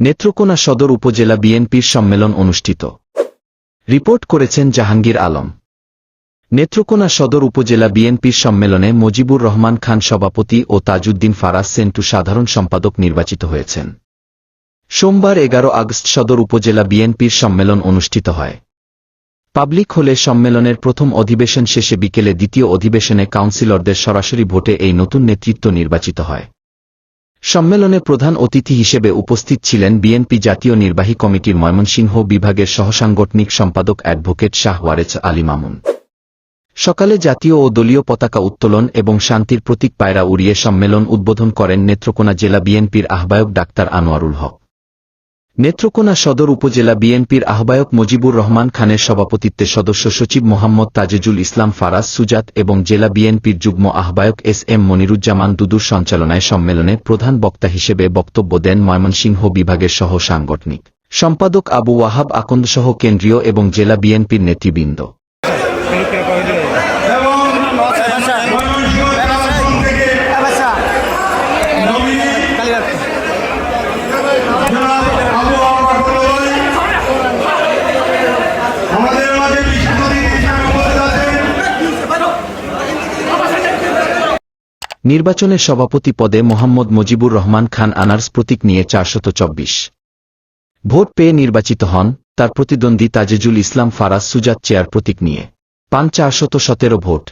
নেত্রকোনা সদর উপজেলা বিএনপির সম্মেলন অনুষ্ঠিত। রিপোর্ট করেছেন জাহাঙ্গীর আলম। নেত্রকোনা সদর উপজেলা বিএনপির সম্মেলনে মজিবুর রহমান খান সভাপতি ও তাজউদ্দিন ফারাজ সেন্টু সাধারণ সম্পাদক নির্বাচিত হয়েছেন। সোমবার এগারো আগস্ট সদর উপজেলা বিএনপির সম্মেলন অনুষ্ঠিত হয়। পাবলিক হলে সম্মেলনের প্রথম অধিবেশন শেষে বিকেলে দ্বিতীয় অধিবেশনে কাউন্সিলরদের সরাসরি ভোটে এই নতুন নেতৃত্ব নির্বাচিত হয়। সম্মেলনে প্রধান অতিথি হিসেবে উপস্থিত ছিলেন বিএনপি জাতীয় নির্বাহী কমিটির ময়মনসিংহ বিভাগের সহসাংগঠনিক সম্পাদক অ্যাডভোকেট শাহ ওয়ারেজ আলী মামুন। সকালে জাতীয় ও দলীয় পতাকা উত্তোলন এবং শান্তির প্রতীক পায়রা উড়িয়ে সম্মেলন উদ্বোধন করেন নেত্রকোনা জেলা বিএনপির আহ্বায়ক ডাক্তার আনোয়ারুল হক। নেত্রকোনা সদর উপজেলা বিএনপির আহ্বায়ক মুজিবুর রহমান খানের সভাপতিত্বে সদস্য সচিব মোহাম্মদ তাজেজুল ইসলাম ফারাজ, সুজাত এবং জেলা বিএনপির যুগ্ম আহ্বায়ক এস এম মনিরুজ্জামান দুদুর সঞ্চালনায় সম্মেলনে প্রধান বক্তা হিসেবে বক্তব্য দেন ময়মনসিংহ বিভাগের সহ সাংগঠনিক সম্পাদক আবু ওয়াহাব আকন্দসহ কেন্দ্রীয় এবং জেলা বিএনপির নেতৃবৃন্দ। নির্বাচনে সভাপতি পদে মোহাম্মদ মুজিবুর রহমান খান আনার্স প্রতীক নিয়ে চারশত চব্বিশ। ভোট পেয়ে নির্বাচিত হন তার প্রতিদ্বন্দ্বী তাজেজুল ইসলাম ফারাজ সুজাত চেয়ার প্রতীক নিয়ে। পান চারশত সতেরো ভোট।